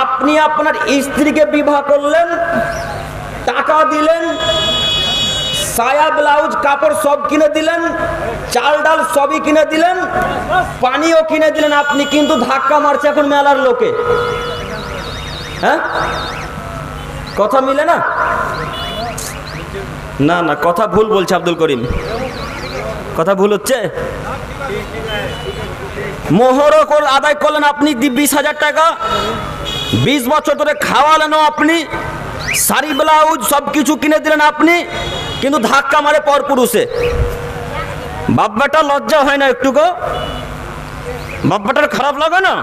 আপনি আপনার স্ত্রীকে বিবাহ করলেন, টাকা দিলেন সায়া ব্লাউজ, কাপড় সব কিনে দিলেন, চাল ডাল সবই কিনে দিলেন, পানিও কিনে দিলেন। আপনি কিন্তু ধাক্কা মারছে এখন মেলার লোকে। হ্যাঁ? কথা মিলে না? না না, কথা ভুল বলছে আব্দুল করিম। কথা ভুল হচ্ছে? মোহরও আদায় করলেন আপনি বিশ হাজার টাকা। বিশ বছর ধরে খাওয়ালেনও আপনি, শাড়ি, ব্লাউজ সব কিছু কিনে দিলেন আপনি, কিন্তু ধাক্কা মারে পর পুরুষে। বাব্বাটা লজ্জা হয় না একটু গো? বাব্বাটার খারাপ লাগে না?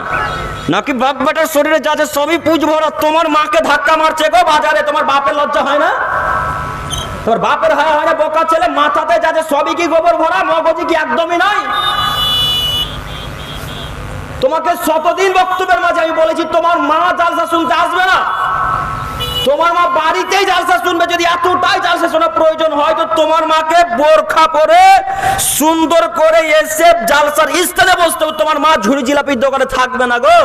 নাকি বাব্বাটার শরীরে যা আছে সবই পুজ ভরা, তোমার মাকে ধাক্কা মারছে গো বাজারে, তোমার বাপের লজ্জা হয় না? তোর বাপের হয় হয় না বোকা ছেলে, মাথাতে যা আছে সবই কি গোবর ভরা মগজি কি একদমই নয় তোমাকে শতদিন বক্তব্যের মাঝে আমি বলেছি, তোমার মা জালসা শুনতে আসবে না। তোমার মা বাড়িতেই জালসা শুনবে, যদি এতটাই জালসা শোনা প্রয়োজন হয়, তো তোমার মাকে বোরখা পরে সুন্দর করে এসে জালসার স্থানে বসতে তোমার মা ঝুড়ি জিলাপির দোকানে থাকবে না গো।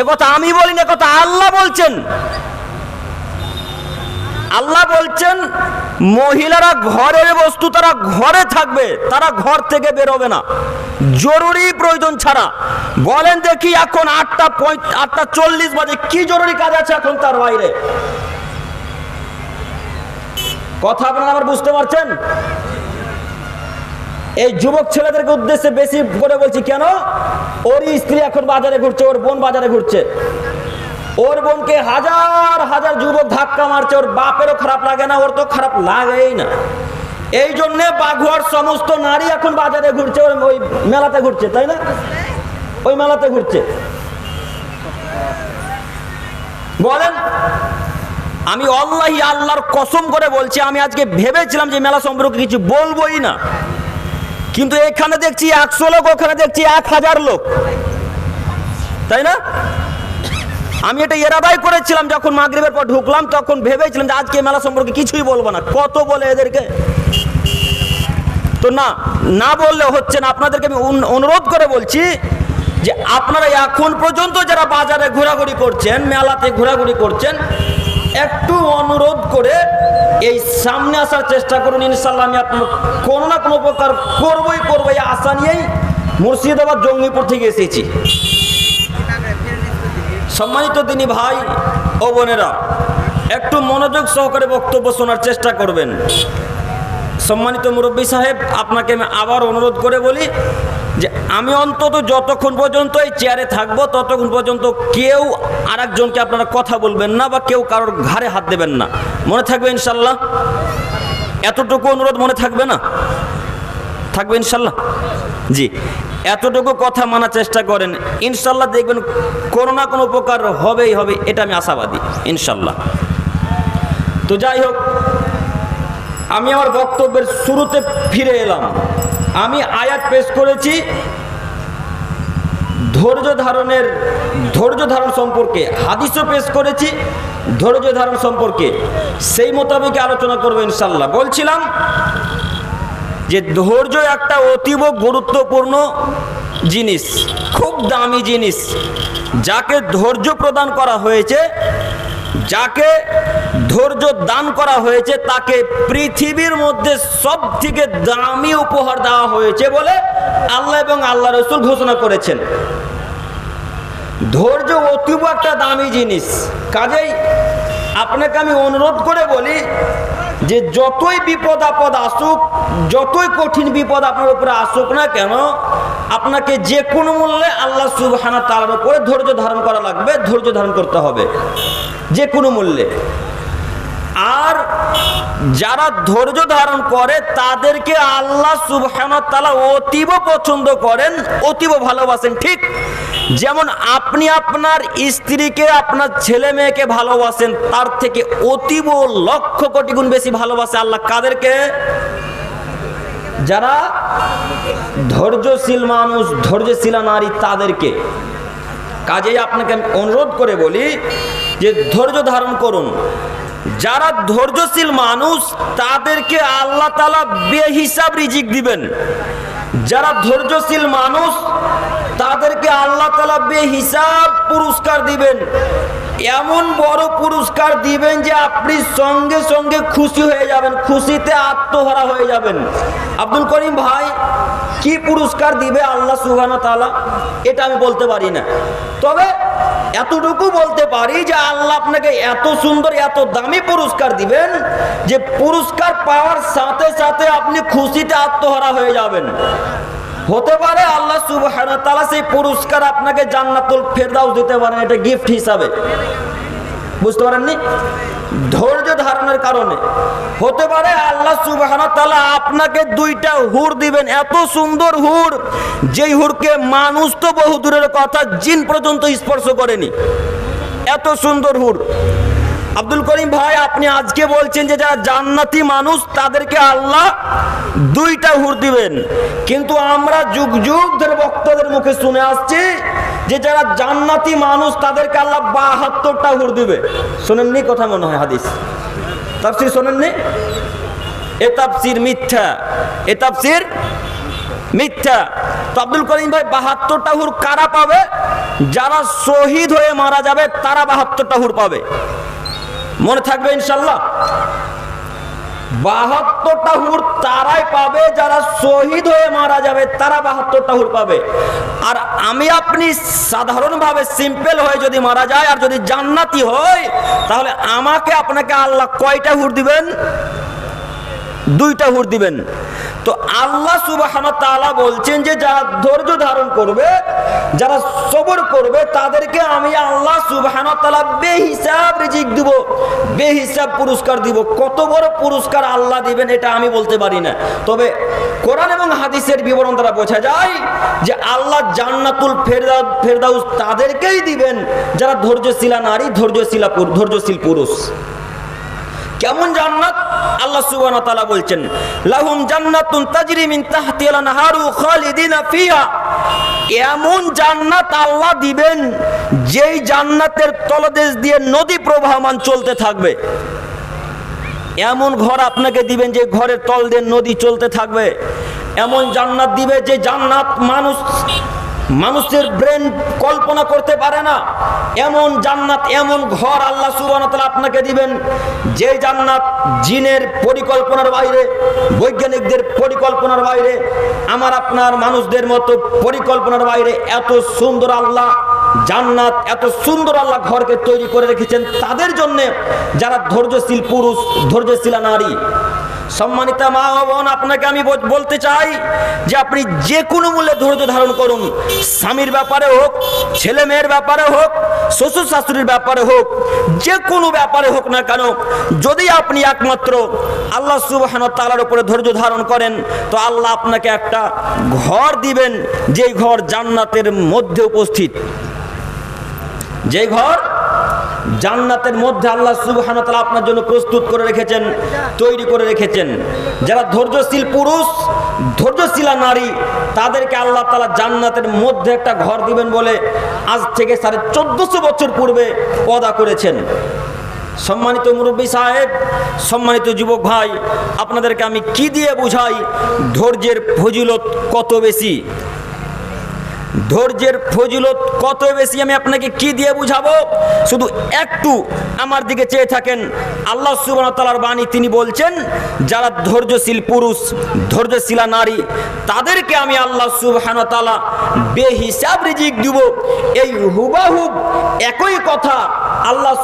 এ কথা আমি বলি না কথা আল্লাহ বলছেন। আল্লাহ বলছেন, মহিলারা ঘরের বস্তু তারা ঘরে থাকবে, তারা ঘর থেকে বেরোবে না। জরুরি প্রয়োজন ছাড়া। বলেন দেখি এখন আটটা আটটা চল্লিশ বাজে, কি জরুরি কাজ আছে এখন তার বাইরে? কথা আপনারা আমার বুঝতে পারছেন? এই যুবক ছেলেদেরকে উদ্দেশ্যে বেশি করে বলছি, কেন? ওর স্ত্রী এখন বাজারে ঘুরছে, ওর বোন বাজারে ঘুরছে। ওর বোনকে হাজার হাজার যুবক ধাক্কা মারছে, ওর বাপেরও খারাপ লাগে না, ওর তো খারাপ লাগেই না। এই জন্যে বাঘুয়ার সমস্ত নারী এখন বাজারে ঘুরছে ওই মেলাতে ঘুরছে, তাই না? ওই মেলাতে ঘুরছে। বলেন, আমি অল্লাহি আল্লাহর কসম করে বলছি, আমি আজকে ভেবেছিলাম যে মেলা সম্পর্কে কিছু বলবোই না। কিন্তু এখানে দেখছি একশো লোক, ওখানে দেখছি এক হাজার লোক। তাই না? আমি এটা এরাদাই করেছিলাম, যখন মাগরিবের পর ঢুকলাম, তখন ভেবেছিলাম যে আজকে মেলা সম্পর্কে কিছুই বলব না। কত বলে এদেরকে? তো না না বললে হচ্ছে না। আপনাদেরকে আমি অনু- অনুরোধ করে বলছি যে আপনারা এখন পর্যন্ত যারা বাজারে ঘোরাঘুরি করছেন, মেলাতে ঘোরাঘুরি করছেন, একটু অনুরোধ করে এই সামনে আসার চেষ্টা করুন ইনশাল্লাহ আমি আপনার কোনো না কোনো প্রকার করবই করব এই আশা নিয়েই মুর্শিদাবাদ, জঙ্গিপুর থেকে এসেছি। সম্মানিত দিনী ভাই ও বোনেরা, একটু মনোযোগ সহকারে বক্তব্য শোনার চেষ্টা করবেন। সম্মানিত মুরব্বী সাহেব, আপনাকে আমি আবার অনুরোধ করে বলি যে আমি অন্তত যতক্ষণ পর্যন্ত এই চেয়ারে থাকব, ততক্ষণ পর্যন্ত কেউ আর একজনকে আপনারা কথা বলবেন না বা কেউ কারোর ঘাড়ে হাত দেবেন না। মনে থাকবে ইনশাল্লাহ? এতটুকু অনুরোধ মনে থাকবে না? থাকবে ইনশাল্লাহ? জি। এতটুকু কথা মানার চেষ্টা করেন, ইনশাল্লাহ দেখবেন কোনো না কোনো উপকার হবেই হবে, এটা আমি আশাবাদী, ইনশাল্লাহ। তো যাই হোক, আমি আমার বক্তব্যের শুরুতে ফিরে এলাম। আমি আয়াত পেশ করেছি ধৈর্য ধারণের, ধৈর্য ধারণ সম্পর্কে, হাদিসও পেশ করেছি ধৈর্য ধারণ সম্পর্কে। সেই মোতাবেক আলোচনা করব ইনশাল্লাহ। বলছিলাম যে ধৈর্য একটা অতীব গুরুত্বপূর্ণ জিনিস, খুব দামি জিনিস, যাকে ধৈর্য প্রদান করা হয়েছে, যাকে ধৈর্য দান করা হয়েছে, তাকে পৃথিবীর মধ্যে সব থেকে দামি উপহার দেওয়া হয়েছে বলে আল্লাহ এবং আল্লাহ রসুল ঘোষণা করেছেন। ধৈর্য অতীব একটা দামি জিনিস। কাজেই আপনাকে আমি অনুরোধ করে বলি যে যতই বিপদ আপদ আসুক, যতই কঠিন বিপদ আপনার উপরে আসুক না কেন, আপনাকে যে কোনো মূল্যে আল্লাহ সুবহানা তালার উপরে ধৈর্য ধারণ করা লাগবে, ধৈর্য ধারণ করতে হবে। যে কোনো মূল্যে। আর যারা ধৈর্য ধারণ করে, তাদেরকে আল্লাহ ওয়া অতীব পছন্দ করেন, অতীব ভালোবাসেন। ঠিক যেমন আপনি আপনার স্ত্রীকে, আপনার ছেলে মেয়েকে ভালোবাসেন, তার থেকে অতীব লক্ষ কোটি গুণ বেশি ভালোবাসে আল্লাহ। কাদেরকে? যারা ধৈর্যশীল মানুষ, ধৈর্যশীলা নারী, তাদেরকে। কাজেই আপনাকে আমি অনুরোধ করে বলি যে, ধৈর্য ধারণ করুন। যারা ধৈর্যশীল মানুষ, তাদেরকে আল্লাহ তালা বেহিসাব রিজিক দিবেন। যারা ধৈর্যশীল মানুষ, তাদেরকে আল্লাহ তালা বেহিসাব পুরস্কার দিবেন। এমন বড় পুরস্কার দিবেন যে আপনি সঙ্গে সঙ্গে খুশি হয়ে যাবেন, খুশিতে আত্মহারা হয়ে যাবেন। আব্দুল করিম ভাই, কি পুরস্কার দিবে আল্লাহ সুবহানাহু তালা এটা আমি বলতে পারি না। তবে এতটুকু বলতে পারি যে আল্লাহ আপনাকে এত সুন্দর, এত দামি পুরস্কার দিবেন যে পুরস্কার পাওয়ার সাথে সাথে আপনি খুশিতে আত্মহারা হয়ে যাবেন। হতে পারে আল্লাহ সুবাহ সেই পুরস্কার আপনাকে জান্নাতুল ফেরদাউস দিতে পারেন, এটা গিফট হিসাবে। বুঝতে পারেননি? ধৈর্য ধারণের কারণে। হতে পারে আল্লাহ ওয়া আপনাকে দুইটা হুর দিবেন। এত সুন্দর হুর, যেই হুরকে মানুষ তো বহু দূরের কথা, জিন পর্যন্ত স্পর্শ করেনি। এত সুন্দর হুর। আব্দুল করিম ভাই, আপনি আজকে বলছেন যে যারা জান্নাতি মানুষ, তাদেরকে আল্লাহ দুইটা হুর দিবেন। কিন্তু আমরা যুগ যুগ ধরে বক্তাদের মুখে শুনে আসছি যে যারা জান্নাতি মানুষ, তাদেরকে আল্লাহ বাহাত্তরটা হুর দিবে। শোনেননি কথা মনে হয় হাদিস? তাফসির শোনেননি? এ তাফসির মিথ্যা। এ তাফসির মিথ্যা। তো আব্দুল করিম ভাই, বাহাত্তরটা হুর কারা পাবে? যারা শহীদ হয়ে মারা যাবে, তারা বাহাত্তরটা হুর পাবে। মনে থাকবে ইনশাল্লাহ? বাহাত্তরটা হুর তারাই পাবে, যারা শহীদ হয়ে মারা যাবে, তারা বাহাত্তরটা হুর পাবে। আর আমি আপনি সাধারণভাবে সিম্পল হয়ে যদি মারা যায় আর যদি জান্নাতি হয়, তাহলে আমাকে, আপনাকে আল্লাহ কয়টা হুর দিবেন? দুইটা হুর দিবেন। তো আল্লাহ তাআলা বলছেন যে যারা ধৈর্য ধারণ করবে, যারা সবর করবে, তাদেরকে আমি আল্লাহ ওয়া বেহিসাব রিজিক দিব, বেহিসাব পুরস্কার দিব। কত বড় পুরস্কার আল্লাহ দিবেন এটা আমি বলতে পারি না। তবে কোরআন এবং হাদিসের বিবরণ দ্বারা বোঝা যায় যে আল্লাহ জান্নাতুল ফেরদাউস ফেরদাউস তাদেরকেই দিবেন যারা ধৈর্যশীলা নারী, ধৈর্যশীলা ধৈর্যশীল পুরুষ। কেমন জান্নাত? আল্লাহ সুবহানাহু তাআলা বলছেন, লাহুম জান্নাতুন তাজরি মিন তাহতিল আনহারু খালিদিনা ফিহা। এমন জান্নাত আল্লাহ দিবেন, যেই জান্নাতের তলদেশ দিয়ে নদী প্রবাহমান চলতে থাকবে। এমন ঘর আপনাকে দিবেন, যে ঘরের তল দিয়ে নদী চলতে থাকবে। এমন জান্নাত দিবে, যে জান্নাত মানুষ মানুষের ব্রেন কল্পনা করতে পারে না। এমন জান্নাত, এমন ঘর আল্লাহ ওয়া আপনাকে দিবেন যে জান্নাত জিনের পরিকল্পনার বাইরে, বৈজ্ঞানিকদের পরিকল্পনার বাইরে, আমার আপনার মানুষদের মতো পরিকল্পনার বাইরে এত সুন্দর আল্লাহ, জান্নাত, এত সুন্দর আল্লাহ ঘরকে তৈরি করে রেখেছেন। তাদের জন্যে যারা ধৈর্যশীল পুরুষ, ধৈর্যশীলা নারী সম্মানিতা মা বোন, আপনাকে আমি বলতে চাই যে আপনি যে কোনো মূল্যে ধৈর্য ধারণ করুন। স্বামীর ব্যাপারে হোক, ছেলে মেয়ের ব্যাপারে হোক, শ্বশুর শাশুড়ির ব্যাপারে হোক, যে কোনো ব্যাপারে হোক না কেন, যদি আপনি একমাত্র আল্লাহ সুবহান তালার উপরে ধৈর্য ধারণ করেন, তো আল্লাহ আপনাকে একটা ঘর দিবেন, যেই ঘর জান্নাতের মধ্যে উপস্থিত। যে ঘর জান্নাতের মধ্যে আল্লাহ সুবহানাহু তাআলা আপনার জন্য প্রস্তুত করে রেখেছেন, তৈরি করে রেখেছেন। যারা ধৈর্যশীল পুরুষ, ধৈর্যশীলা নারী, তাদেরকে আল্লাহ তাআলা জান্নাতের মধ্যে একটা ঘর দিবেন বলে আজ থেকে সাড়ে চোদ্দশো বছর পূর্বে পদা করেছেন। সম্মানিত মুরব্বী সাহেব, সম্মানিত যুবক ভাই, আপনাদেরকে আমি কি দিয়ে বুঝাই? ধৈর্যের ফজিলত কত বেশি? ধৈর্যের ফজিলত কত বেশি আমি আপনাকে কি দিয়ে বুঝাবো? শুধু একটু আমার দিকে চেয়ে থাকেন। আল্লাহ ওয়া বাণী তিনি বলছেন, যারা ধৈর্যশীল পুরুষ, ধৈর্যশীলা নারী, তাদেরকে আমি আল্লাহ ওয়া বেহিসাব রিজিক দিব। এই হুবাহুব একই কথা আল্লাহ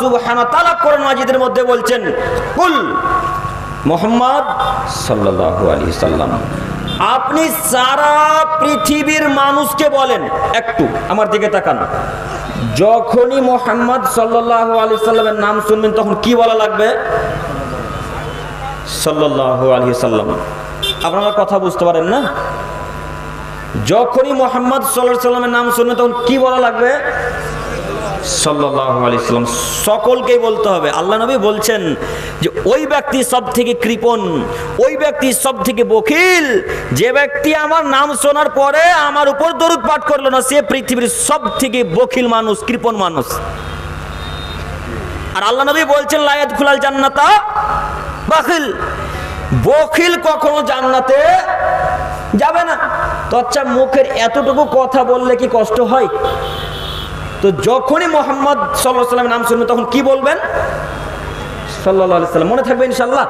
তাআলা কোরআন মাজিদের মধ্যে বলছেন, কুল মোহাম্মদ সাল্লাল্লাহু আলাইহি সাল্লাম। আপনি সারা পৃথিবীর মানুষকে বলেন, একটু আমার দিকে তাকান। যখনই মোহাম্মদ সাল্লাল্লাহু আলাইহি সাল্লামের নাম শুনবেন, তখন কি বলা লাগবে? সাল্লাল্লাহু আলাইহি সাল্লাম। আপনারা কথা বুঝতে পারেন না? যখনই মোহাম্মদ সাল্লাল্লাহু সাল্লামের নাম শুনবেন, তখন কি বলা লাগবে? সাল্লাম, সকলকেই বলতে হবে। আল্লাহ নবী বলছেন যে, ওই ব্যক্তি সব থেকে কৃপণ, ওই ব্যক্তি সব থেকে বখিল যে ব্যক্তি আমার নাম শোনার পরে আমার উপর দরুদ পাঠ করল না, সে পৃথিবীর সব থেকে বখিল মানুষ, কৃপণ মানুষ। আর আল্লাহ নবী বলছেন লায়াত খুলাল জান্নাতা বাখিল বখিল কখনো জান্নাতে যাবে না। তো আচ্ছা মুখের এতটুকু কথা বললে কি কষ্ট হয়? তো যখনই মোহাম্মদ সাল্লাহ সাল্লামের নাম শুনবেন, তখন কি বলবেন? সাল্লাহ মনে থাকবে ইনশাল্লাহ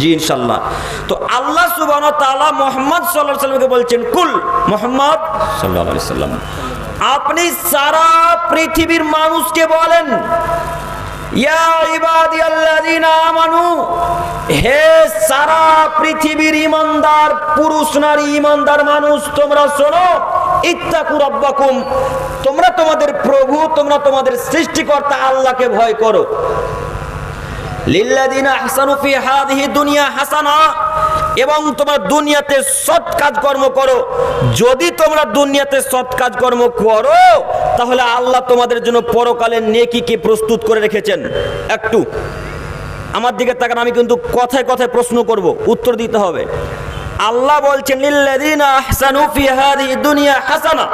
জি ইনশাল্লাহ তো আল্লাহ সুবান তালা মোহাম্মদ সাল্লাহ সাল্লামকে বলছেন, কুল মোহাম্মদ সাল্লাহ সাল্লাম আপনি সারা পৃথিবীর মানুষকে বলেন হে সারা পৃথিবীর ইমানদার, পুরুষ, নারী, ইমানদার মানুষ, তোমরা শোনো ইত্তাকু রাব্বাকুম, তোমরা তোমাদের প্রভু, তোমরা তোমাদের সৃষ্টিকর্তা আল্লাহকে ভয় করো। লিল্লাযীনা আহসানু ফি হাযিহি দুনিয়া হাসানা, এবং তোমরা দুনিয়াতে সৎ কাজকর্ম করো। যদি তোমরা দুনিয়াতে সৎ কাজকর্ম করো, তাহলে আল্লাহ তোমাদের জন্য পরকালের নেকিকে প্রস্তুত করে রেখেছেন। একটু, আমার দিকে তাকান, আমি কিন্তু কথায় কথায় প্রশ্ন করব, উত্তর দিতে হবে। আল্লাহ বলছেন দুনিয়া হাসানা।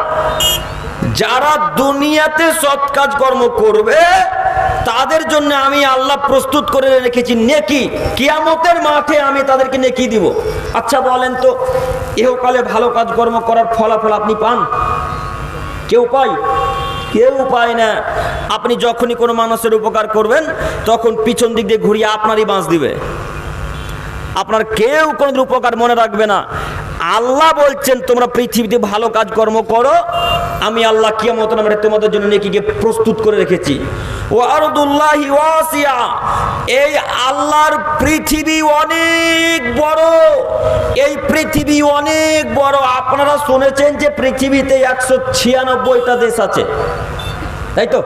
যারা দুনিয়াতে সৎ কাজকর্ম করবে, তাদের জন্য আমি আল্লাহ প্রস্তুত করে রেখেছি নেকি। কিয়ামতের মাঠে আমি তাদেরকে নেকি দিব। আচ্ছা বলেন তো ইহকালে ভালো কাজকর্ম করার ফলাফল আপনি পান? কেউ পায়? কেউ পায় না। আপনি যখনই কোনো মানুষের উপকার করবেন, তখন পিছন দিক দিয়ে ঘুরিয়ে আপনারই বাঁশ দিবে। আপনার কেউ কোনোদিন উপকার মনে রাখবে না। আল্লাহ বলছেন, তোমরা পৃথিবীতে ভালো কাজকর্ম করো। আমি আল্লাহ কিয়ামত নামে তোমাদের জন্য নেকিকে প্রস্তুত করে রেখেছি। ও এই আল্লাহর পৃথিবী অনেক বড়। এই পৃথিবী অনেক বড়। আপনারা শুনেছেন যে পৃথিবীতে একশো ছিয়ানব্বইটা দেশ আছে। তাই তো?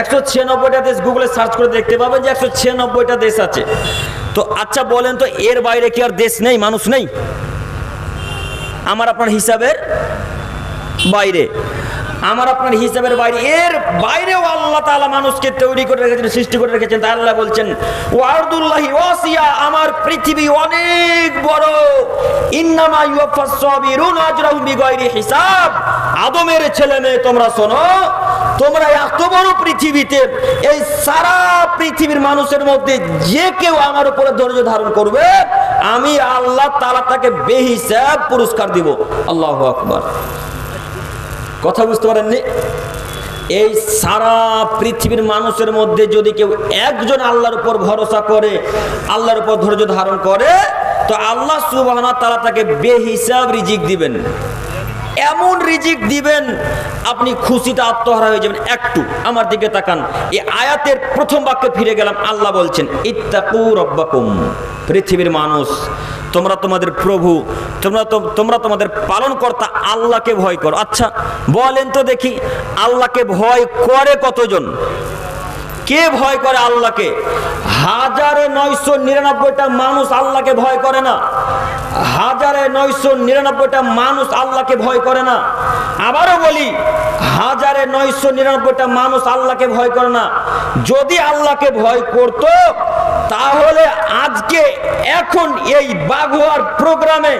একশো ছিয়ানব্বইটা দেশ গুগলে সার্চ করে দেখতে পাবেন যে একশো ছিয়ানব্বইটা দেশ আছে। তো আচ্ছা বলেন তো, এর বাইরে কি আর দেশ নেই, মানুষ নেই? আমার আপনার হিসাবের বাইরে। আমার আপনার হিসাবের বাইরে। এর বাইরেও আল্লাহ তাআলা মানুষকে তৈরি করে রেখেছেন, সৃষ্টি করে রেখেছেন। তাই আল্লাহ বলছেন ও আরদুল্লাহি ওয়াসিয়া, আমার পৃথিবী অনেক বড়। ইন্নামা ইউফাস সাবিরুন আজরাহুম বিগাইরি হিসাব। আদমের ছেলে মেয়ে, তোমরা শোনো তোমরা এত বড় পৃথিবীতে, এই সারা পৃথিবীর মানুষের মধ্যে যে কেউ আমার উপরে ধৈর্য ধারণ করবে, আমি আল্লাহ তাআলা তাকে বেহিসাব পুরস্কার দিব। আল্লাহ আকবার। কথা বুঝতে পারেননি? এই সারা পৃথিবীর মানুষের মধ্যে যদি কেউ একজন আল্লাহর উপর ভরসা করে, আল্লাহর উপর ধৈর্য ধারণ করে, তো আল্লাহ সুবহানাহু তারা তাকে বেহিসাব রিজিক দিবেন। এমন রিজিক দিবেন, আপনি খুশিতে আত্মহারা হয়ে যাবেন। একটু আমার দিকে তাকান। এই আয়াতের প্রথম বাক্যে ফিরে গেলাম, আল্লাহ বলছেন, ইত্তাকু রব্বাকুম, পৃথিবীর মানুষ, তোমরা তোমাদের প্রভু, তোমরা তোমরা তোমাদের পালনকর্তা আল্লাহকে ভয় করো। আচ্ছা বলেন তো দেখি, আল্লাহকে ভয় করে কতজন? কে ভয় করে আল্লাহকে? হাজারে নয়শো নিরানব্বইটা মানুষ আল্লাহকে ভয় করে না। হাজারে নয়শো নিরানব্বইটা মানুষ আল্লাহকে ভয় করে না। আবারও বলি, হাজারে নয়শো নিরানব্বইটা মানুষ আল্লাহকে ভয় করে না। যদি আল্লাহকে ভয় করত, তাহলে আজকে, এখন এই বাঘুয়ার প্রোগ্রামে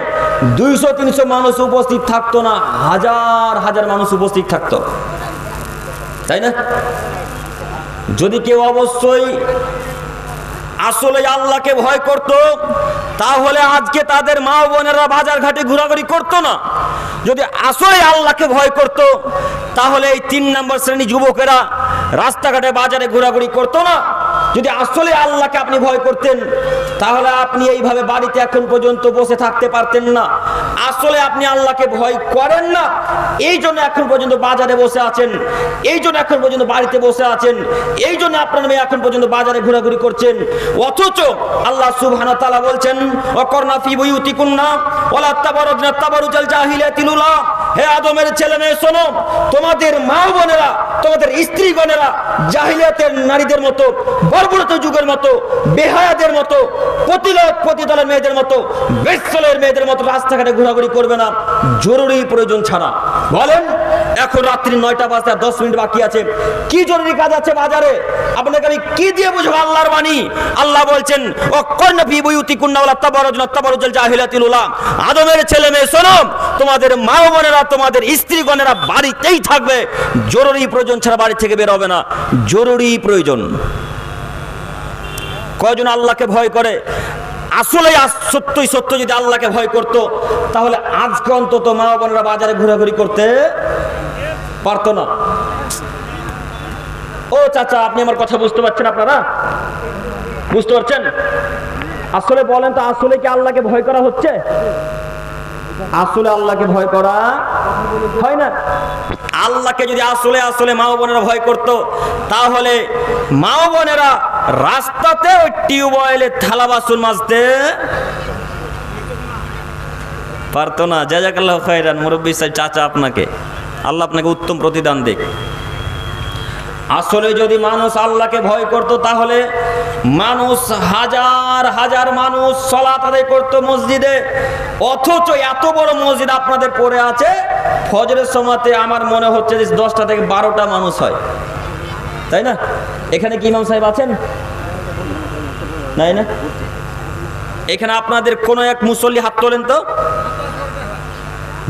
দুইশো, তিনশো মানুষ উপস্থিত থাকতো না। হাজার হাজার মানুষ উপস্থিত থাকতো। তাই না? যদি কেউ অবশ্যই আসলে আল্লাহকে ভয় করত, তাহলে আজকে তাদের মা বোনেরা বাজার ঘাটে ঘোরাঘুরি করতো না। যদি আসলে আল্লাহকে ভয় করত, তাহলে এই তিন নম্বর শ্রেণি যুবকেরা রাস্তাঘাটে বাজারে ঘোরাঘুরি করতো না। যদি আসলে আল্লাহকে আপনি ভয় করতেন, তাহলে আপনি এইভাবে বাড়িতে এখন পর্যন্ত বসে থাকতে পারতেন না। আসলে আপনি আল্লাহকে ভয় করেন না। এই জন্য এখন পর্যন্ত বাজারে বসে আছেন, এই জন্য এখন পর্যন্ত বাড়িতে বসে আছেন, এই জন্য আপনার মেয়ে এখন পর্যন্ত বাজারে ঘোরাঘুরি করছেন। অথচ আল্লাহ সুবহানাহু তাআলা বলছেন অকর্ণা ফি বুয়ুতিকুন্না ওয়ালা তাবারুজনা তাবারুজাল জাহিলিয়াতিলুলা হে আদমের ছেলে মেয়ে, শোনো, তোমাদের মা বোনেরা তোমাদের স্ত্রীগণেরা জাহিলিয়াতের নারীদের মতো বর্বরত যুগের মতো, বেহায়াদের মতো প্রতিলোক প্রতিদলের মেয়েদের মতো বেসলের মেয়েদের মতো রাস্তাঘাটে ঘোরাঘুরি করবে না, জরুরি প্রয়োজন ছাড়া। বলেন, এখন রাত্রি নয়টা বাজতে দশ মিনিট বাকি আছে। কি জরুরি কাজ আছে বাজারে? আপনাকে আমি কি দিয়ে বুঝব আল্লাহর বাণী? আল্লাহ বলছেন আদমের ছেলে মেয়ে, শোনো, তোমাদের মা বোনেরা তোমাদের স্ত্রীগণেরা বাড়িতেই থাকবে। জরুরি প্রয়োজন ছাড়া বাড়ি থেকে বের হবে না। জরুরি প্রয়োজন। কয়জন আল্লাহকে ভয় করে? আসলে সত্যই সত্য যদি আল্লাহকে ভয় করত, তাহলে আজকে অন্তত মা বোনেরা বাজারে ঘোরাঘুরি করতে পারতো না। ও চাচা, আপনি আমার কথা বুঝতে পারছেন আপনারা? বুঝতে পারছেন? আসলে বলেন তো, আসলে কি আল্লাহকে ভয় করা হচ্ছে? আসলে আল্লাহকে ভয় করা হয় না। আল্লাহকে যদি আসলে আসলে মা বোনেরা ভয় করত, তাহলে মা বোনেরা রাস্তাতে ওই টিউবওয়েলে থালা বাসন মাজতে পারতো না। যা জাজাকাল্লাহ খায়রান, মুরব্বী সাহেব, চাচা আপনাকে। আল্লাহ আপনাকে উত্তম প্রতিদান দিক। আসলে যদি মানুষ আল্লাহকে ভয় করত, তাহলে মানুষ হাজার হাজার মানুষ সলাত আদায় করতো মসজিদে। অথচ এত বড় মসজিদ আপনাদের পড়ে আছে, ফজরের সময়তে আমার মনে হচ্ছে যে দশটা থেকে বারোটা মানুষ হয়। তাই না? এখানে কি ইমাম সাহেব আছেন? নাই না? এখানে আপনাদের কোনো এক মুসল্লি হাত তোলেন তো?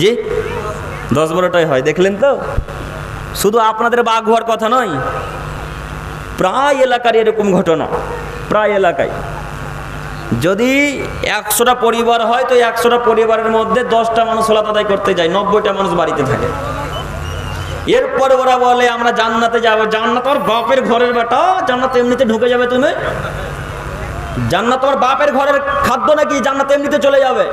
জি? দশ বারোটাই হয়, দেখলেন তো? শুধু আপনাদের বাঘ হওয়ার কথা নয়, প্রায় এলাকার এরকম ঘটনা, প্রায় এলাকায়। যদি একশোটা পরিবার হয়, তো একশোটা পরিবারের মধ্যে দশটা মানুষ সোলাত আদায় করতে যায়, নব্বইটা মানুষ বাড়িতে থাকে। এরপরে ওরা বলে, আমরা জান্নাতে যাব। জান্নাত ওর বাপের ঘরের বেটা। জান্নাত এমনিতে ঢুকে যাবে তুমি? জান্নাত তোমার বাপের ঘরের খাদ্য নাকি জান্নাত এমনিতে চলে যাবে?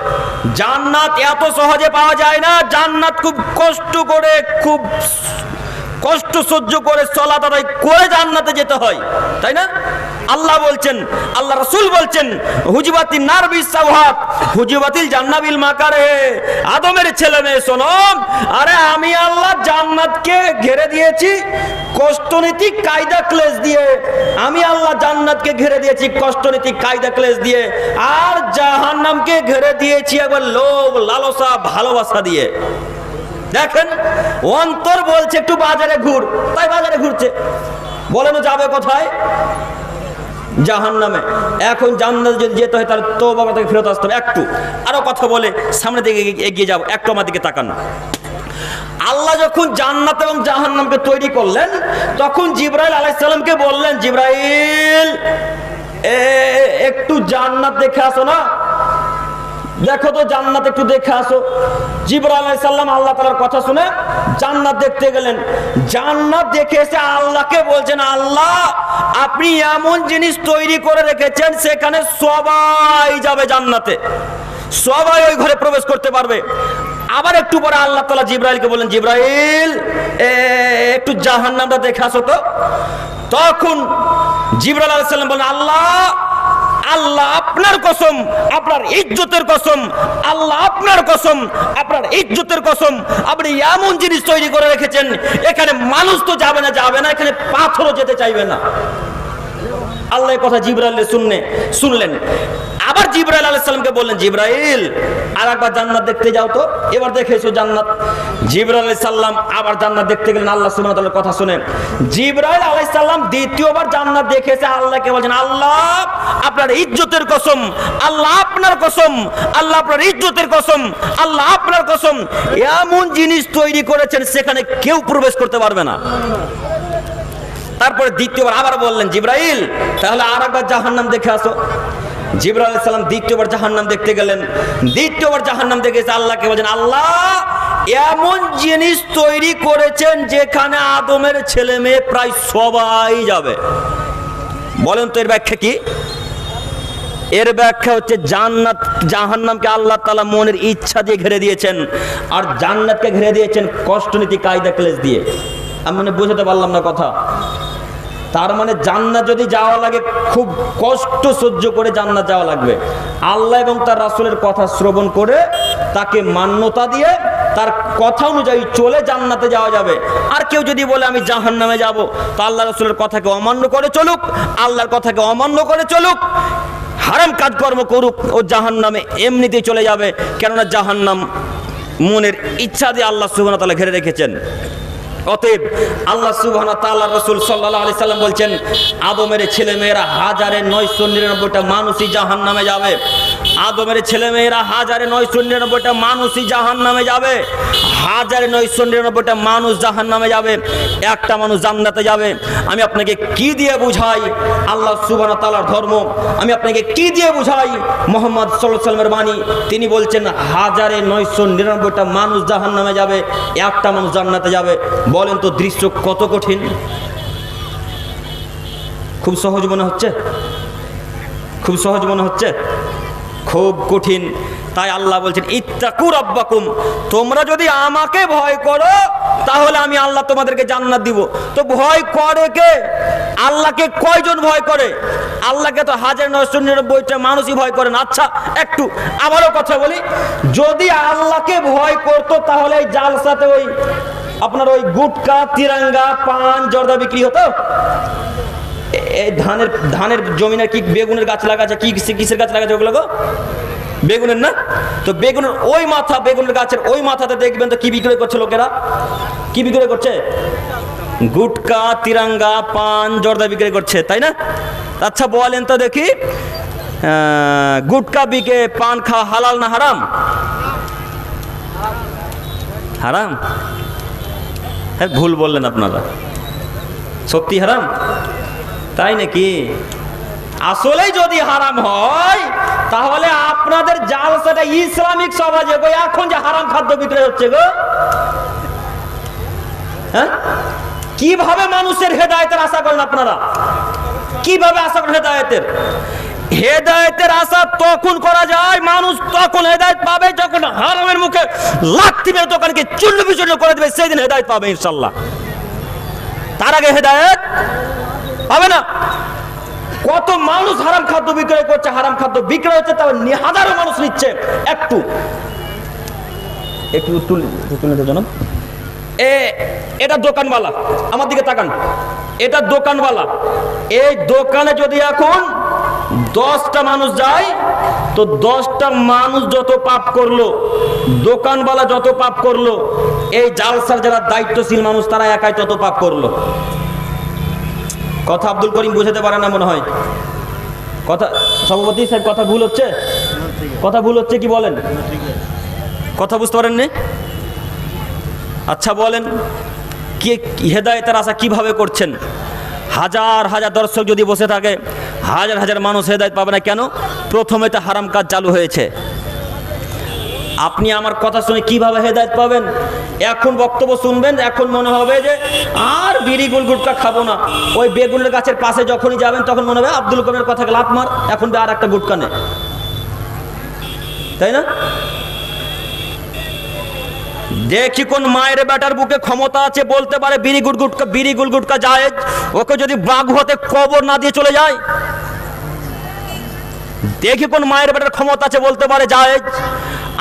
জান্নাত এত সহজে পাওয়া যায় না। জান্নাত খুব কষ্ট করে, খুব কষ্ট সহ্য করে চলা তারাই করে জান্নাতে যেতে হয়। তাই না? আল্লাহ বলছেন, আল্লাহ রসুল বলছেন, হুজিবাতি নার বিশ্বাহাত হুজিবাতিল জান্নাবিল মাকারে, আদমের ছেলে মেয়ে শোনো, আরে আমি আল্লাহ জান্নাতকে ঘেরে দিয়েছি, কষ্টনীতি কায়দা ক্লেশ দিয়ে, আমি আল্লাহ জান্নাতকে ঘেরে দিয়েছি, কষ্টনীতি কায়দা ক্লেশ দিয়ে, আর জাহান্নামকে ঘেরে দিয়েছি একবার লোভ, লালসা, ভালোবাসা দিয়ে। দেখেন, অন্তর বলছে একটু বাজারে ঘুর। তাই বাজারে ঘুরছে। বলেন যাবে কোথায়? জাহান নামে এখন জান্নাত যদি যেতে হয়, তাহলে তো বাবা থেকে ফেরত আসতে হবে। একটু। আরও কথা বলে সামনে দিকে এগিয়ে যাব একটু আমার দিকে তাকানো। আল্লাহ যখন জান্নাত এবং জাহান্নামকে তৈরি করলেন, তখন জিব্রাইল আলাইসাল্লামকে বললেন, জিব্রাইল একটু জান্নাত দেখে আসো না। দেখো তো জান্নাত একটু দেখে আসো। জিবরা আলাইসাল্লাম আল্লাহ তালার কথা শুনে জান্নাত দেখতে গেলেন। জান্নাত দেখে এসে আল্লাহকে বলছেন, আল্লাহ, আপনি এমন জিনিস তৈরি করে রেখেছেন, সেখানে সবাই যাবে জান্নাতে। সবাই ওই ঘরে প্রবেশ করতে পারবে। আবার একটু পরে আল্লাহ তালা জিব্রাইলকে বলেন জিব্রাইল, এ, একটু জাহান্নামটা দেখে আসো তো। তখন জিব্রাইল আলাইসাল্লাম বলেন আল্লাহ আল্লাহ আপনার কসম, আপনার ইজ্জতের কসম, আল্লাহ আপনার কসম, আপনার ইজ্জতের কসম। আপনি এমন জিনিস তৈরি করে রেখেছেন, এখানে মানুষ তো যাবে না যাবে না, এখানে পাথরও যেতে চাইবে না। আল্লাহ কথা জিবরাল্লে শুনলে শুনলেন। জিব্রাইল আলাইসাল্লামকে বললেন, জিব্রাইল আর একবার জান্নাত দেখতে যাও তো। এবার দেখে এসো জান্নাত। জিব্রাইল আলাইসাল্লাম আবার জান্নাত দেখতে গেলেন, আল্লাহ সুবহানাহু ওয়া কথা শুনে। জিব্রাইল আলাইসাল্লাম দ্বিতীয়বার জান্নাত দেখে এসে আল্লাহকে বলছেন, আল্লাহ, আপনার ইজ্জতের কসম, আল্লাহ আপনার কসম, আল্লাহ আপনার ইজ্জতের কসম, আল্লাহ আপনার কসম। এমন জিনিস তৈরি করেছেন, সেখানে কেউ প্রবেশ করতে পারবে না। তারপরে দ্বিতীয়বার আবার বললেন, জিব্রাইল, তাহলে আর একবার জাহান্নাম দেখে আসো। জিব্রাইল আলাইহিস সালাম দ্বিতীয়বার জাহান্নাম দেখতে গেলেন। দ্বিতীয়বার জাহান্নাম দেখে আল্লাহকে বলছেন আল্লাহ, এমন জিনিস তৈরি করেছেন যেখানে আদমের ছেলে মেয়ে প্রায় সবাই যাবে। বলেন তো এর ব্যাখ্যা কি? এর ব্যাখ্যা হচ্ছে জান্নাত, জাহান্নামকে আল্লাহ তালা মনের ইচ্ছা দিয়ে ঘিরে দিয়েছেন আর জান্নাতকে ঘিরে দিয়েছেন কষ্টনীতি কায়দা ক্লেশ দিয়ে। আমি মানে বোঝাতে পারলাম না কথা। তার মানে জান্নাত যদি যাওয়া লাগে, খুব কষ্ট সহ্য করে জান্নাত যাওয়া লাগবে। আল্লাহ এবং তার রাসূলের কথা শ্রবণ করে তাকে মান্যতা দিয়ে তার কথা অনুযায়ী চলে জান্নাতে যাওয়া যাবে। আর কেউ যদি বলে, আমি জাহান্নামে যাব, তো আল্লাহ রাসূলের কথাকে অমান্য করে চলুক, আল্লাহর কথাকে অমান্য করে চলুক। হারাম কাজকর্ম করুক ও জাহান্নামে এমনিতেই চলে যাবে। কেননা জাহান্নাম মনের ইচ্ছা দিয়ে আল্লাহ সুবহানাহু ওয়া তাআলা ঘিরে রেখেছেন। অতএব আল্লাহ সুবহান তাআলা রসুল সাল্লাহ আলি সাল্লাম বলছেন, আদমের ছেলে মেয়েরা হাজারে নয়শো নিরানব্বইটা মানুষই জাহান নামে যাবে। আদমের ছেলে মেয়েরা হাজারে নয়শো নিরানব্বইটা মানুষই জাহান নামে যাবে। হাজারে নয়শো নিরানব্বইটা মানুষ জাহান নামে যাবে। একটা মানুষ জান্নাতে যাবে। আমি আপনাকে কি দিয়ে বুঝাই? আল্লাহ সুবাহ তালার ধর্ম। আমি আপনাকে কি দিয়ে বুঝাই? মোহাম্মদ সাল্লামের বাণী। তিনি বলছেন, হাজারে নয়শো নিরানব্বইটা মানুষ জাহান নামে যাবে। একটা মানুষ জান্নাতে যাবে। বলেন তো দৃশ্য কত কঠিন? খুব সহজ মনে হচ্ছে? খুব সহজ মনে হচ্ছে? খুব কঠিন। তাই আল্লাহ বলছেন ইত্তাকুর আব্বাকুম তোমরা যদি আমাকে ভয় করো, তাহলে আমি আল্লাহ তোমাদেরকে জান্নাত দিব। তো ভয় করে কে? আল্লাহকে কয়জন ভয় করে? আল্লাহকে তো হাজার নয়শো নিরানব্বইটা মানুষই ভয় করেন আচ্ছা একটু আবারও কথা বলি। যদি আল্লাহকে ভয় করতো, তাহলে এই জালসাতে ওই আপনার ওই গুটকা, তিরাঙ্গা, পান, জর্দা বিক্রি হতো? এই ধানের ধানের জমিনের কি বেগুনের গাছ লাগাচ্ছে কি কিসে- কিসের গাছ লাগাচ্ছে ওগুলো গো? বেগুনের না? তো বেগুনের ওই মাথা, বেগুনের গাছের ওই মাথাতে দেখবেন তো কি বিক্রয় করছে লোকেরা? কি বিক্রয় করছে? গুটকা, তিরাঙ্গা, পান, জর্দা বিক্রয় করছে, তাই না? আচ্ছা বলেন তো দেখি গুটকা বিকে পান খাওয়া হালাল না হারাম? হারাম? হ্যাঁ ভুল বললেন আপনারা। সত্যি হারাম? তাই নাকি? আসলেই যদি হারাম হয়, তাহলে আপনাদের জালসাটা ইসলামিক সমাজে গো এখন যে হারাম খাদ্য বিক্রয় হচ্ছে গো? হ্যাঁ? কীভাবে মানুষের হেদায়েতের আশা করেন আপনারা? কীভাবে আশা করেন হেদায়েতের? হেদায়েতের আশা তখন করা যায়, মানুষ তখন হেদায়ত পাবে যখন হারামের মুখে লাথি মেরে দোকানকে চূর্ণ বিচূর্ণ করে দেবে, সেই দিন হেদায়েত পাবে ইনশাল্লাহ। তার আগে হেদায়েত পাবে না। কত মানুষ হারাম খাদ্য বিক্রয় করছে, হারাম খাদ্য বিক্রয় হচ্ছে নি- হাজারো মানুষ নিচ্ছে, একটু। একটু তুলে জনাব। এ, এটা দোকানওয়ালা, আমার দিকে তাকান। এটা দোকানওয়ালা। এই দোকানে যদি এখন দশটা মানুষ যায়, তো দশটা মানুষ যত পাপ করল, দোকানওয়ালা যত পাপ করল, এই জালসার যারা দায়িত্বশীল মানুষ, তারা একাই তত পাপ করল। কথা আব্দুল করিম বুঝাতে পারে না মনে হয়। কথা, সভাপতি সাহেব কথা ভুল হচ্ছে? কথা ভুল হচ্ছে কি বলেন? কথা বুঝতে পারেননি? আচ্ছা বলেন। কে হেদায়তের আশা কীভাবে করছেন? হাজার হাজার দর্শক যদি বসে থাকে, হাজার হাজার মানুষ হেদায়ত পাবে না কেন? প্রথমে তো হারাম কাজ চালু হয়েছে। আপনি আমার কথা শুনে কীভাবে হেদায়ত পাবেন? এখন বক্তব্য শুনবেন, এখন মনে হবে যে আর বিড়ি গুল গুটকা খাব না। ওই বেগুনের গাছের পাশে যখনই যাবেন, তখন মনে হবে আব্দুল কবির কথা লাভ মার, এখন আর একটা গুটকা নে। তাই না? দেখি কোন মায়ের বেটার বুকে ক্ষমতা আছে, বলতে পারে বিড়ি গুট গুটকা বিড়ি গুল গুটকা যায় ওকে যদি বাঘ হতে কবর না দিয়ে চলে যায়। দেখি কোন মায়ের বেটার ক্ষমতা আছে, বলতে পারে যায়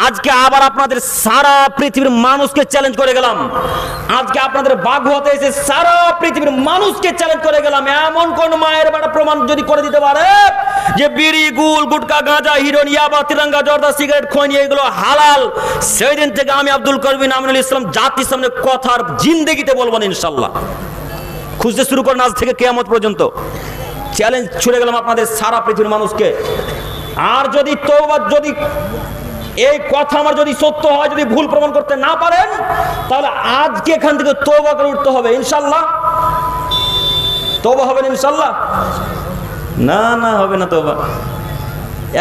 আজকে আবার আপনাদের সারা পৃথিবীর মানুষকে চ্যালেঞ্জ করে গেলাম। আজকে আপনাদের বাঘ হতে এসে সারা পৃথিবীর মানুষকে চ্যালেঞ্জ করে গেলাম। এমন কোন মায়ের বেটা প্রমাণ যদি করে দিতে পারে? যে বিড়ি, গুল, গুটকা, গাঁজা হিরোন ইয়াবা তিরঙ্গা, জর্দা, সিগারেট, খৈনি, এগুলো হালাল। সেই দিন থেকে আমি আব্দুল করবিন আমিনুল ইসলাম জাতির সামনে কথার জিন্দেগিতে বলব না ইনশাল্লাহ খুঁজতে শুরু করেন আজ থেকে কেয়ামত পর্যন্ত। চ্যালেঞ্জ ছুড়ে গেলাম আপনাদের সারা পৃথিবীর মানুষকে। আর যদি তো যদি এই কথা আমার যদি সত্য হয়, যদি ভুল প্রমাণ করতে না পারেন, তাহলে আজকে এখান থেকে তৌবা করে উঠতে হবে ইনশাল্লাহ তৌবা হবে না ইনশাল্লাহ না না, হবে না তৌবা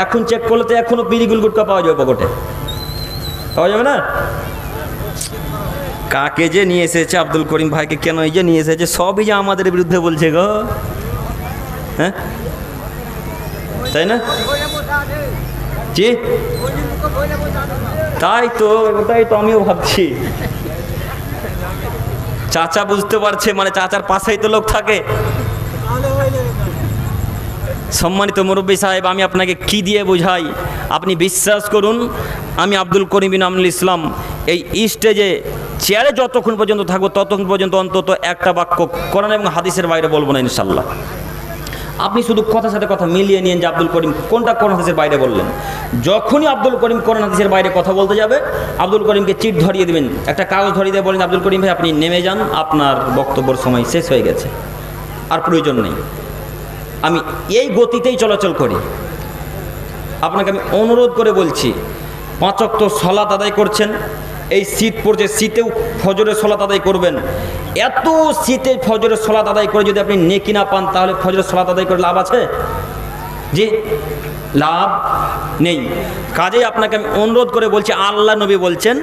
এখন চেক করলে তো এখনও বিড়িগুল গুটকা পাওয়া যাবে পকেটে। পাওয়া যাবে না? কাকে যে নিয়ে এসেছে আব্দুল করিম ভাইকে কেন এই যে নিয়ে এসেছে, সবই যে আমাদের বিরুদ্ধে বলছে গো। হ্যাঁ? তাই না? জি? তাই তো ওটাই তো আমিও ভাবছি। চাচা বুঝতে পারছে মানে চাচার পাশেই তো লোক থাকে। সম্মানিত মুরব্বী সাহেব, আমি আপনাকে কি দিয়ে বোঝাই? আপনি বিশ্বাস করুন, আমি আব্দুল করিম বিন আমনুল ইসলাম। এই স্টেজে চেয়ারে যতক্ষণ পর্যন্ত থাকব, ততক্ষণ পর্যন্ত অন্তত একটা বাক্য কোরআন এবং হাদিসের বাইরে বলব না ইনশাল্লাহ আপনি শুধু কথার সাথে কথা মিলিয়ে নিন যে আব্দুল করিম কোনটা কোন হাদিসের বাইরে বললেন? যখনই আব্দুল করিম কোরআন হাদিসের বাইরে কথা বলতে যাবে, আব্দুল করিমকে চিট ধরিয়ে দেবেন, একটা কাগজ ধরিয়ে দিয়ে বলেন, আব্দুল করিম ভাই, আপনি নেমে যান, আপনার বক্তব্যের সময় শেষ হয়ে গেছে। আর প্রয়োজন নেই। আমি এই গতিতেই চলাচল করি। আপনাকে আমি অনুরোধ করে বলছি পাঁচক তো সলাত আদায় করছেন এই শীত পড়ছে, শীতেও ফজরের সলাত আদায় করবেন। এত শীতে ফজরের সলাত আদায় করে যদি আপনি নেকি না পান, তাহলে ফজরের সলাত আদায় করে লাভ আছে? যে লাভ নেই। কাজেই আপনাকে আমি অনুরোধ করে বলছি, আল্লাহ নবী বলছেন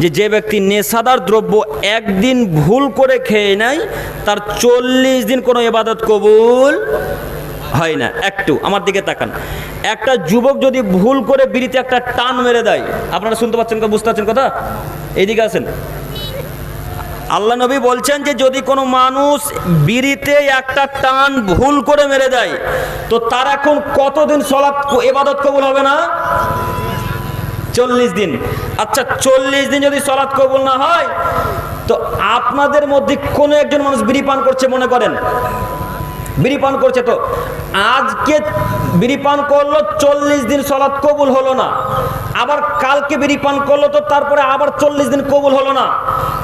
যে যে ব্যক্তি নেশাদার দ্রব্য একদিন ভুল করে খেয়ে নেয়, তার চল্লিশ দিন কোনো এবাদত কবুল হয় না, একটু, আমার দিকে তাকান। একটা যুবক যদি ভুল করে বিড়িতে একটা টান মেরে দেয়, আপনারা শুনতে পাচ্ছেন বুঝতে পারছেন কথা? এইদিকে আসেন। আল্লাহ নবী বলছেন যে, যদি কোনো মানুষ বিড়িতে একটা টান ভুল করে মেরে দেয়, তো তার এখন কতদিন সলাপ এবাদত কবুল হবে না? চল্লিশ দিন। আচ্ছা চল্লিশ দিন যদি সলাৎ কবুল না হয়, তো আপনাদের মধ্যে কোনো একজন মানুষ বিড়ি পান করছে, মনে করেন? বিড়ি পান করছে তো। আজকে বিড়ি পান করল চল্লিশ দিন সলাৎ কবুল হলো না। আবার কালকে বিড়ি পান করল তো তারপরে আবার চল্লিশ দিন কবুল হলো না।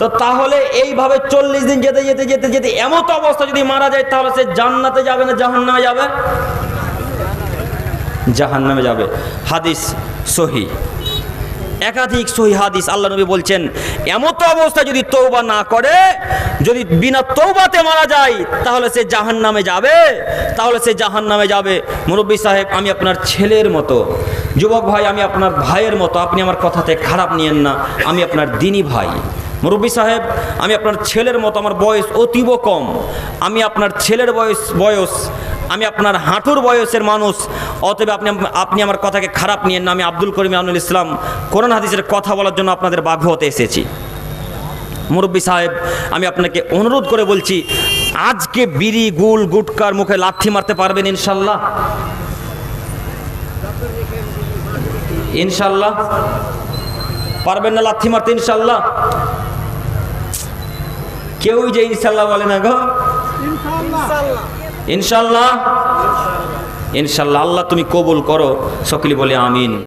তো তাহলে এইভাবে চল্লিশ দিন যেতে যেতে যেতে যেতে এমন তো অবস্থা যদি মারা যায়, তাহলে সে জান্নাতে যাবে না জাহান্নামে যাবে? জাহান্নামে যাবে। হাদিস সহি। একাধিক সহি হাদিস আল্লাহ নবী বলছেন, এমত অবস্থায় যদি তৌবা না করে, যদি বিনা তৌবাতে মারা যায়, তাহলে সে জাহান নামে যাবে। তাহলে সে জাহান নামে যাবে। মুরব্বী সাহেব, আমি আপনার ছেলের মতো। যুবক ভাই, আমি আপনার ভাইয়ের মতো। আপনি আমার কথাতে খারাপ নিয়েন না। আমি আপনার দিনী ভাই। মুরব্বী সাহেব, আমি আপনার ছেলের মতো, আমার বয়স অতীব কম। আমি আপনার ছেলের বয়স বয়স, আমি আপনার হাঁটুর বয়সের মানুষ। অতএব আপনি আপনি আমার কথাকে খারাপ নিয়েন না। আমি আব্দুল করিম আনুল ইসলাম কোরআন হাদিসের কথা বলার জন্য আপনাদের বাঘ হতে এসেছি। মুরব্বী সাহেব, আমি আপনাকে অনুরোধ করে বলছি, আজকে বিড়ি গুল গুটকার মুখে লাথি মারতে পারবেন ইনশাল্লাহ? ইনশাল্লাহ? পারবেন না লাথি মারতে ইনশাল্লাহ কেউ যে ইনশাল্লাহ বলে না গো। ইনশাল্লাহ ইনশাল্লাহ আল্লাহ তুমি কবুল করো। সকলে বলে আমিন।